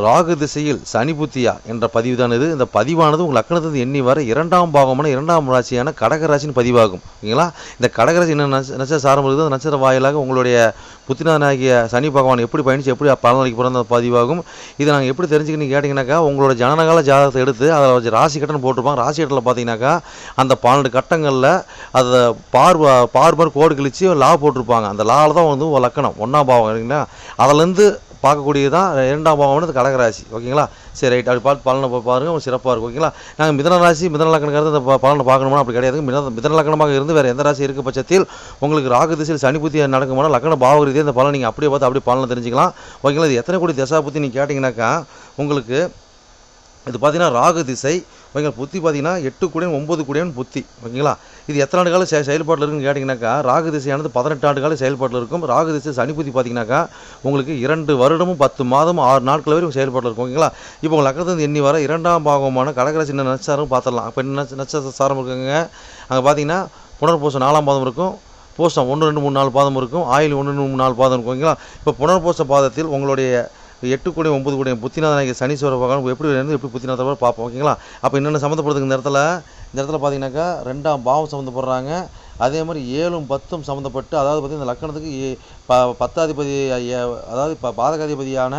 ராகு திசையில் சனி புத்தியா என்ற பதிவு இது. இந்த பதிவானது உங்கள் லக்னத்திலிருந்து எண்ணி வர இரண்டாம் பாகமான இரண்டாம் ராசியான கடகராசின்னு பதிவாகும். ஓகேங்களா? இந்த கடகராசி என்ன நட்சத்திர சாரம் இருக்குது அந்த நட்சத்திர வாயிலாக உங்களுடைய புத்திநாதனாகிய சனி பகவான் எப்படி பயணித்து எப்படி பலனளிக்க பிறந்த பதிவாகும். இதை நாங்கள் எப்படி தெரிஞ்சுக்கணும்னு கேட்டிங்கனாக்கா உங்களோட ஜனனகால ஜாதகத்தை எடுத்து அதில் வச்சு ராசி கட்டணம் போட்டிருப்பாங்க. ராசி கட்டத்தில் பார்த்தீங்கன்னாக்கா அந்த பன்னெண்டு கட்டங்களில் அதை பார்வ பார்பர் கோடு கிழிச்சு லா போட்டிருப்பாங்க. அந்த லாவில் தான் வந்து லக்கணம். ஒன்றாம் பாவம் சரிங்களா? அதுலேருந்து பார்க்கக்கூடியது தான் இரண்டாம் பாவம்னு கடகராசி. ஓகேங்களா? சரி ரைட் அப்படி பார்த்து பலனை பாருங்கள் உங்களுக்கு சிறப்பாக இருக்கும். ஓகேங்களா? நாங்கள் மிதன ராசி மிதன லக்கணங்கிறது ப- பலனை பார்க்கணுமா? அப்படி கிடையாது. மிதன மிதன லக்கணமாக இருந்து வேறு எந்த ராசி இருக்க பட்சத்தில் உங்களுக்கு ராகு திசையில் சனி புத்தி நடக்குமானா லக்கண பாவ அந்த பலன் நீங்கள் அப்படியே பார்த்து அப்படியே பலனை தெரிஞ்சுக்கலாம். ஓகேங்களா? இது எத்தனை கோடி தசா புத்தி நீங்கள் கேட்டிங்கனாக்கா உங்களுக்கு இது பார்த்தீங்கன்னா ராகு திசை ஓகேங்களா? புத்தி பார்த்தீங்கன்னா எட்டு கூடியன் ஒம்பது கூடியன் புத்தி ஓகேங்களா? இது எத்தனை ஆண்டு கால செ- செயல்பாட்டில் இருக்குன்னு கேட்டிங்கனாக்கா ராகு திசையானது பதினெட்டு ஆண்டு காலம் செயல்பாட்டில் இருக்கும். ராகு திசை சனி புத்தி பார்த்தீங்கன்னாக்கா உங்களுக்கு இரண்டு வருடமும் பத்து மாதமும் ஆறு நாட்கள் வரைக்கும் செயல்பாட்டில் இருக்கும் ஓகேங்களா? இப்போ உங்கள் லக்கணத்துலேருந்து எண்ணி வர இரண்டாம் பாகமான கடகராசி சின்ன நட்சத்திரம் பார்த்துடலாம். அப்போ என்ன நட்சத்திர சாரம் இருக்குங்க? அங்கே பார்த்தீங்கன்னா புனர்பூசம் நாலாம் பாதம் இருக்கும். பூசம் ஒன்று ரெண்டு மூணு நாலு பாதம் இருக்கும். ஆயில் ஒன்று ரெண்டு மூணு நாலு பாதம் இருக்கும் ஓகேங்களா? இப்போ புனர்பூச பாதத்தில் உங்களுடைய எட்டு கோடி ஒன்பது கோடி புத்திநாதனாகிய சனீஸ்வர பகவான் எப்படி இருந்து எப்படி புத்திநாதர் பார்ப்போம் ஓகேங்களா அப்போ என்னென்ன சம்மந்தப்படுதுங்க இந்த இடத்துல? இந்த இடத்துல பார்த்தீங்கன்னாக்கா ரெண்டாம் பாவம் சம்மந்தப்படுறாங்க. அதே மாதிரி ஏழும் பத்தும் சம்மந்தப்பட்டு அதாவது பார்த்தீங்கன்னா இந்த லக்கணத்துக்கு ப பத்தாதிபதி ஐயா- அதாவது இப்போ பாதகாதிபதியான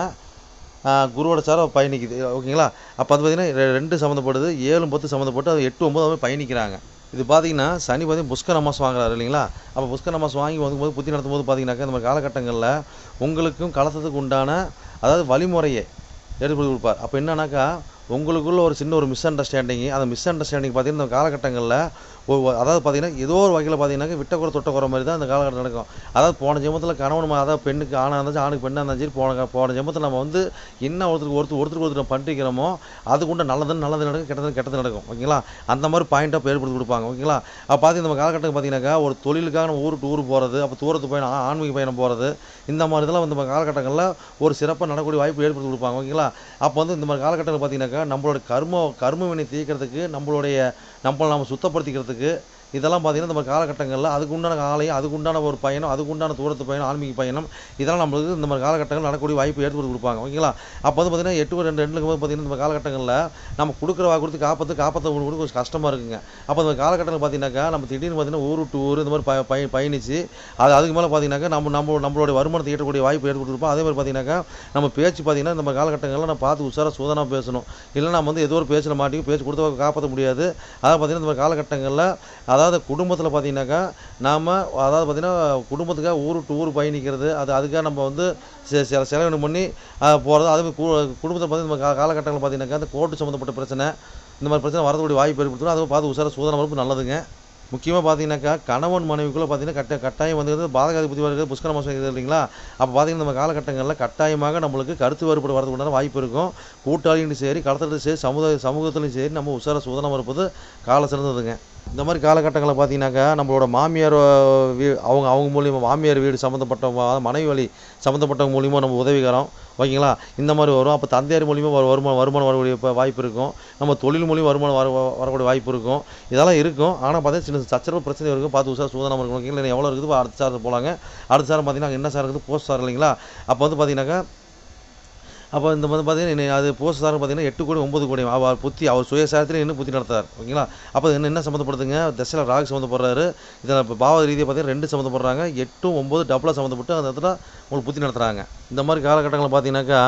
குருவோட சாரம் பயணிக்குது ஓகேங்களா அப்போ அது பார்த்தீங்கன்னா ரெண்டு சம்மந்தப்படுது ஏழும் பத்து சம்மந்தப்பட்டு அது எட்டு ஒம்பது பயணிக்கிறாங்க. இது பார்த்தீங்கன்னா சனி பார்த்தீங்கன்னா புஷ்கர மாதம் வாங்குறாரு இல்லைங்களா? அப்போ புஷ்கர மாதம் வாங்கி வரும்போது புத்தி நடத்தும் போது பார்த்தீங்கன்னாக்கா இந்த மாதிரி காலகட்டங்களில் உங்களுக்கும் கலசத்துக்கு உண்டான அதாவது வழிமுறையை ஏற்படுத்தி கொடுப்பார். அப்போ என்னன்னாக்கா உங்களுக்குள்ள ஒரு சின்ன ஒரு மிஸ் அண்டர்ஸ்டாண்டிங் அந்த மிஸ் அண்டர்ஸ்டாண்டிங் பார்த்தீங்கன்னா இந்த காலகட்டங்களில் ஒரு அதாவது பார்த்தீங்கன்னா ஏதோ ஒரு வகையில் பார்த்தீங்கன்னாக்கா விட்ட குறை தொட்ட குறை மாதிரி தான் அந்த காலகட்டம் நடக்கும். அதாவது போன ஜென்மத்தில் கணவன் அதாவது பெண்ணுக்கு ஆணாக இருந்தாலும் ஆணுக்கு பெண்ணாக இருந்தாலும் சரி போன போன ஜென்மத்தில் நம்ம வந்து என்ன ஒருத்தருக்கு ஒருத்தர் ஒருத்தருக்கு ஒருத்தர் நம்ம பண்ணிக்கிறோமோ அதுக்குண்டு நல்லதுன்னு நல்லது நடக்கும் கெட்டது கெட்டது நடக்கும். ஓகேங்களா? அந்த மாதிரி பாயிண்ட்டாக ஏற்படுத்தி கொடுப்பாங்க. ஓகேங்களா? அப்போ பார்த்து நம்ம காலகட்டத்துக்கு பார்த்தீங்கன்னாக்கா ஒரு தொழிலுக்காக நம்ம ஊருக்கு ஊர் போகிறது அப்போ தூரத்து பயணம் ஆன்மீக பயணம் போகிறது இந்த மாதிரி இதெல்லாம் வந்து நம்ம காலகட்டங்களில் ஒரு சிறப்பாக நடக்கூடிய வாய்ப்பு ஏற்படுத்தி கொடுப்பாங்க. ஓகேங்களா? அப்போ வந்து இந்த மாதிரி காலகட்டங்கள் பார்த்தீங்கன்னாக்கா நம்மளோட கர்ம கர்மவினை வினை தீர்க்கறதுக்கு நம்மளுடைய நம்மளை நம்ம சுத்தப்படுத்திக்கிறதுக்கு இதெல்லாம் பார்த்தீங்கன்னா நம்ம காலகட்டங்களில் அதுக்கு உண்டான ஆலயம் அதுக்கு உண்டான ஒரு பயணம் அதுக்கு உண்டான தூரத்து பயணம் ஆன்மீக பயணம் இதெல்லாம் நம்மளுக்கு இந்த மாதிரி காலகட்டங்கள் நடக்கக்கூடிய வாய்ப்பு ஏற்படுத்தி கொடுப்பாங்க. ஓகேங்களா? அப்போ வந்து பார்த்தீங்கன்னா எட்டு ஒரு ரெண்டு ரெண்டுக்கு போது பார்த்தீங்கன்னா இந்த காலகட்டங்களில் நம்ம கொடுக்குற வா கொடுத்து காப்பாற்று காப்பாற்ற கொடுக்க கொஞ்சம் கஷ்டமாக இருக்குங்க. அப்போ இந்த காலகட்டங்கள் பார்த்தீங்கன்னாக்கா நம்ம திடீர்னு பார்த்தீங்கன்னா ஊர் விட்டு ஊர் இந்த மாதிரி பய பய பயணிச்சு அது அதுக்கு மேலே பார்த்தீங்கன்னாக்கா நம்ம நம்ம நம்மளுடைய வருமானத்தை ஈட்டக்கூடிய வாய்ப்பு ஏற்படுத்திருப்போம் அதே மாதிரி பார்த்தீங்கன்னாக்கா நம்ம பேச்சு பார்த்தீங்கன்னா இந்த காலகட்டங்களில் நம்ம பார்த்து உஷாராக சூதனாக பேசணும். இல்லை நம்ம வந்து ஏதோ ஒரு பேச்சில் மாட்டி பேச்சு கொடுத்து காப்பாற்ற முடியாது. அதாவது பார்த்தீங்கன்னா இந்த காலகட்டங்களில் அதாவது அதாவது குடும்பத்தில் பார்த்தீங்கன்னாக்கா நாம் அதாவது பார்த்தீங்கன்னா குடும்பத்துக்காக ஊர் விட்டு ஊர் பயணிக்கிறது அது அதுக்காக நம்ம வந்து சில செலவினம் பண்ணி போகிறது அதே கு- குடும்பத்தில் பார்த்தீங்கன்னா நம்ம காலகட்டங்களில் பார்த்தீங்கன்னாக்கா அந்த கோர்ட்டு சம்மந்தப்பட்ட பிரச்சனை இந்த மாதிரி பிரச்சனை வரக்கூடிய வாய்ப்பு ஏற்படுத்தணும் அதை பார்த்து உசார சூதனம் வரப்பு நல்லதுங்க. முக்கியமாக பார்த்தீங்கன்னாக்கா கணவன் மனைவிக்குள்ளே பார்த்தீங்கன்னா கட்ட கட்டாயம் வந்து பாதகாதிபதி வருகிறது புஷ்கர மாதம் இருக்குது இல்லைங்களா? அப்போ பார்த்தீங்கன்னா நம்ம காலகட்டங்களில் கட்டாயமாக நம்மளுக்கு கருத்து வேறுபாடு வரதுக்கு உண்டான வாய்ப்பு இருக்கும். கூட்டாளியும் சரி கடத்தலும் சரி சமுதாய சமூகத்திலையும் சரி நம்ம உசார சூதனம் இருப்பது கால சிறந்ததுங்க. இந்த மாதிரி காலகட்டங்களில் பார்த்தீங்கன்னாக்கா நம்மளோட மாமியார் வீ அவங்க அவங்க மூலியமா மாமியார் வீடு சம்மந்தப்பட்டவங்க மனைவி வழி சம்மந்தப்பட்டவங்க மூலியமாக நம்ம உதவிகரம் ஓகேங்களா? இந்த மாதிரி வரும். அப்போ தந்தையார் மூலியமாக வரு வருமானம் வருமானம் வரக்கூடிய இப்போ வாய்ப்பு இருக்கும். நம்ம தொழில் மூலியம் வருமானம் வர வ- வரக்கூடிய வாய்ப்பு இருக்கும். இதெல்லாம் இருக்கும். ஆனால் பார்த்தீங்கன்னா சின்ன சச்சரவு பிரச்சனை இருக்கும் பார்த்து உஷார் சூதனம் இருக்கும் ஓகேங்களா? எவ்வளோ இருக்குது? அடுத்த சார் போகலாங்க அடுத்த சாரம் பார்த்தீங்கன்னா என்ன சார் இருக்குது? போஸ்ட் சார் இல்லைங்களா? அப்போ வந்து பார்த்தீங்கன்னாக்கா அப்போ இந்த வந்து பார்த்தீங்கன்னா அது போஸ்ட் பார்த்தீங்கன்னா எட்டு கோடி ஒம்பது கோடி. அவர் புத்தி அவர் சுயசாரத்தில் இன்னும் புத்தி நடத்தார் ஓகேங்களா? அப்போ என்ன என்ன சம்மந்தப்படுதுங்க தசையில் ராகு சம்மந்தப்படுறாரு. இதில் இப்போ பாவ ரீதியாக பார்த்தீங்கன்னா ரெண்டு சம்மந்தப்படுறாங்க. எட்டும் ஒம்பது டபுளாக சம்மந்தப்பட்டு அந்த இடத்துல உங்களுக்கு புத்தி நடத்துகிறாங்க இந்த மாதிரி காலகட்டங்களில் பார்த்தீங்கன்னாக்கா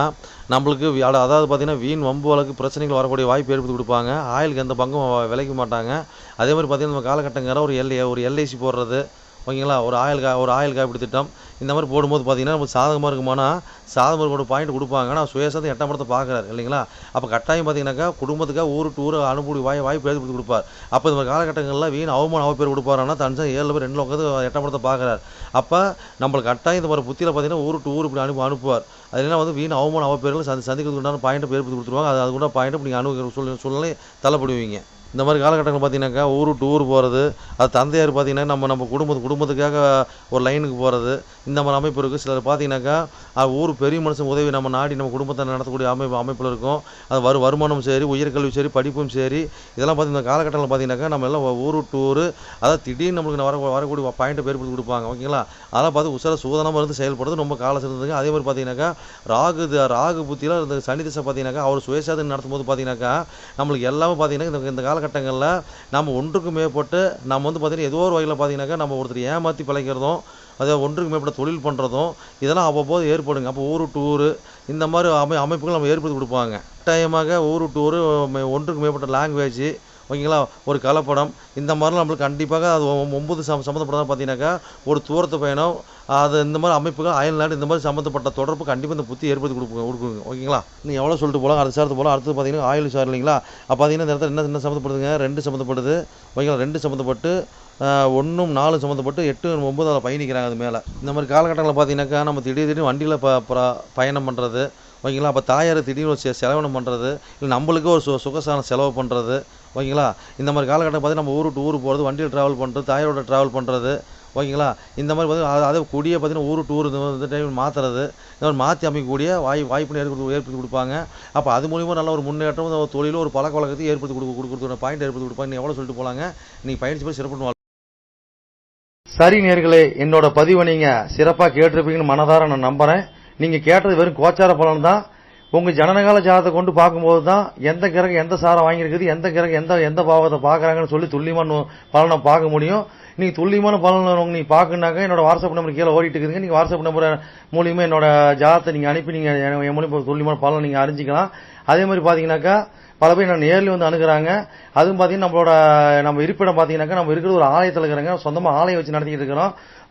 நம்மளுக்கு அதாவது பார்த்தீங்கன்னா வீண் வம்பு வழக்கு பிரச்சனைகள் வரக்கூடிய வாய்ப்பு ஏற்படுத்தி கொடுப்பாங்க. ஆயிலுக்கு எந்த பங்கும் விளைக்க மாட்டாங்க. அதே மாதிரி பார்த்தீங்கன்னா நம்ம காலகட்டங்கிற ஒரு எல்ஐ ஒரு எல்ஐசி போடுறது. ஓகேங்களா? ஒரு ஆயில் கா ஒரு ஆயில் காப்பீடு திட்டம். இந்த மாதிரி போடும்போது பார்த்தீங்கன்னா நமக்கு சாதகமாக இருக்குமானா சாதகமாக ஒரு பாயிண்ட் கொடுப்பாங்க ஆனால் சுயசாதம் எட்டாம் படத்தை பார்க்குறாரு இல்லைங்களா? அப்போ கட்டாயம் பார்த்தீங்கன்னாக்கா குடும்பத்துக்காக ஊர் டூர் அனுப்பி வாய் வாய்ப்பு ஏற்படுத்தி கொடுப்பார். அப்போ இந்த மாதிரி காலகட்டங்களில் வீண் அவமானம் அவப்பேர் கொடுப்பாருன்னா தனிச்சா ஏழு பேர் ரெண்டில் உட்காந்து எட்டாம் படத்தை பார்க்குறாரு அப்போ நம்மளுக்கு கட்டாயம் இந்த மாதிரி புத்தியில் பார்த்தீங்கன்னா ஊருக்கு ஊர் இப்படி அனுப்பி அனுப்புவார். அது வந்து வீண் அவமானம் அவப்பேர்கள் சந்தி சந்திக்கிறதுக்கு உண்டான பாயிண்ட் ஏற்படுத்தி கொடுத்துருவாங்க. அது அதுக்குண்டான பாயிண்ட் நீங்கள் அனுபவிக்கிற சூழ்நிலை சூழ்நிலை தள்ளப்படுவீங்க. இந்த மாதிரி காலகட்டங்கள் பார்த்தீங்கன்னாக்கா ஊர் விட்டு ஊர் போகிறது அது தந்தையார் பார்த்தீங்கன்னா நம்ம நம்ம குடும்பத்து குடும்பத்துக்காக ஒரு லைனுக்கு போகிறது இந்த மாதிரி அமைப்பு இருக்குது சிலர் பார்த்தீங்கன்னாக்கா ஊர் பெரிய மனுஷன் உதவி நம்ம நாடி நம்ம குடும்பத்தை நடத்தக்கூடிய அமைப்பு அமைப்பில் இருக்கும். அது வரு வருமானம் சரி உயர்கல்வி சரி படிப்பும் சரி இதெல்லாம் பார்த்து இந்த காலகட்டங்கள் பார்த்தீங்கன்னாக்கா நம்ம எல்லாம் ஊர் விட்டு ஊர் அதாவது திடீர்னு நம்மளுக்கு வர வரக்கூடிய பாயிண்ட்டை பேர் கொடுப்பாங்க ஓகேங்களா? அதெல்லாம் பார்த்து உசார சூதனமாக இருந்து செயல்படுறது ரொம்ப காலம் சிறந்ததுங்க. அதே மாதிரி பார்த்தீங்கன்னாக்கா ராகு ராகு புத்தியில் இந்த சனி திசை பார்த்தீங்கன்னாக்கா அவர் சுயசாதனை நடத்தும் போது பார்த்தீங்கன்னாக்கா நம்மளுக்கு எல்லாமே பார்த்தீங்கன்னா இந்த இந்த காலகட்டங்களில் நம்ம ஒன்றுக்கு மேற்பட்டு நம்ம வந்து பார்த்திங்கன்னா ஏதோ ஒரு வகையில் பார்த்தீங்கன்னாக்கா நம்ம ஒருத்தர் ஏமாற்றி பிழைக்கிறதும் அதை ஒன்றுக்கு மேற்பட்ட தொழில் பண்ணுறதும் இதெல்லாம் அவ்வப்போது ஏற்படுங்க. அப்போ ஊர் டூரு இந்த மாதிரி அமை அமைப்புகள் நம்ம ஏற்படுத்தி கொடுப்பாங்க. கட்டாயமாக ஊர் டூரு ஒன்றுக்கு மேற்பட்ட லாங்குவேஜு ஓகேங்களா? ஒரு கலப்படம். இந்த மாதிரிலாம் நம்மளுக்கு கண்டிப்பாக அது ஒ- சம் சம்மந்தப்பட்டதாக பார்த்தீங்கன்னாக்கா ஒரு தூரத்து பயணம் அது இந்த மாதிரி அமைப்புகள் அயல்நாடு இந்த மாதிரி சம்மந்தப்பட்ட தொடர்பு கண்டிப்பாக இந்த புத்தி ஏற்படுத்தி கொடுக்குங்க கொடுக்குங்க. ஓகேங்களா? நீங்கள் எவ்வளோ சொல்லிட்டு போகலாம் அடுத்த சாரத்து போகலாம் அடுத்து பார்த்தீங்கன்னா ஆயில் சார் இல்லைங்களா? அப்போ பார்த்தீங்கன்னா இந்த இடத்துல என்ன என்ன சம்மந்தப்படுதுங்க ரெண்டு சம்மந்தப்படுது ஓகேங்களா? ரெண்டு சம்மந்தப்பட்டு ஒன்றும் நாலு சம்மந்தப்பட்டு எட்டு ஒம்பது அதில் பயணிக்கிறாங்க அது மேலே. இந்த மாதிரி காலகட்டங்களில் பார்த்தீங்கன்னாக்கா நம்ம திடீர் திடீர்னு வண்டியில் ப- பயணம் பண்ணுறது ஓகேங்களா? அப்போ தாயார் திடீர்னு ஒரு செலவினம் பண்ணுறது இல்லை நம்மளுக்கு ஒரு சு சுகசான செலவு பண்ணுறது ஓகேங்களா? இந்த மாதிரி காலகட்டம் பார்த்து நம்ம ஊர் விட்டு ஊர் போகிறது வண்டியில் ட்ராவல் பண்ணுறது தாயாரோட ட்ராவல் பண்ணுறது ஓகேங்களா? இந்த மாதிரி பார்த்தீங்கன்னா அதை அதே குடியை பார்த்தீங்கன்னா ஊர் டூர் இந்த டைம் மாற்றுறது இந்த மாதிரி மாற்றி அமைக்கக்கூடிய வாய் வாய்ப்பு ஏற்படுத்தி ஏற்படுத்தி கொடுப்பாங்க. அப்போ அது மூலிமா நல்ல ஒரு முன்னேற்றம் ஒரு தொழிலும் ஒரு பழக்க வழக்கத்தையும் ஏற்படுத்தி கொடுக்க கொடுக்குறதுக்கு பாயிண்ட் ஏற்படுத்தி கொடுப்பாங்க. நீ எவ்வளோ சொல்லிட்டு போகலாங்க நீங்கள் பயிற்சி போய் சிறப்பு சரி நேர்களே என்னோட பதிவை நீங்கள் சிறப்பாக கேட்டிருப்பீங்கன்னு மனதார நான் நம்புறேன். நீங்க கேட்டது வெறும் கோச்சார பலன் தான். உங்க ஜனனகால ஜாதத்தை கொண்டு பார்க்கும்போது தான் எந்த கிரகம் எந்த சாரம் வாங்கியிருக்குது எந்த கிரகம் எந்த எந்த பாவத்தை பார்க்குறாங்கன்னு சொல்லி துல்லியமான பலனை பார்க்க முடியும். நீங்க துல்லியமான பலன் உங்க நீங்க பார்க்கணுனாக்க என்னோட வாட்ஸ்அப் நம்பர் கீழே ஓடிட்டு இருக்குதுங்க. நீங்க வாட்ஸ்அப் நம்பர் மூலியமா என்னோட ஜாதத்தை நீங்க அனுப்பி நீங்க என் மூலியமா துல்லியமான பலன் நீங்க அறிஞ்சிக்கலாம். அதே மாதிரி பாத்தீங்கன்னாக்கா பல பேர் நான் நேரில் வந்து அணுகிறாங்க. அதுவும் பார்த்தீங்கன்னா நம்மளோட நம்ம இருப்பிடம் பார்த்தீங்கன்னாக்கா நம்ம இருக்கிறது ஒரு ஆலயத்தில் இருக்கிறாங்க. சொந்தமாக ஆலயம் வச்சு நடத்திட்டு இருக்கிறோம்.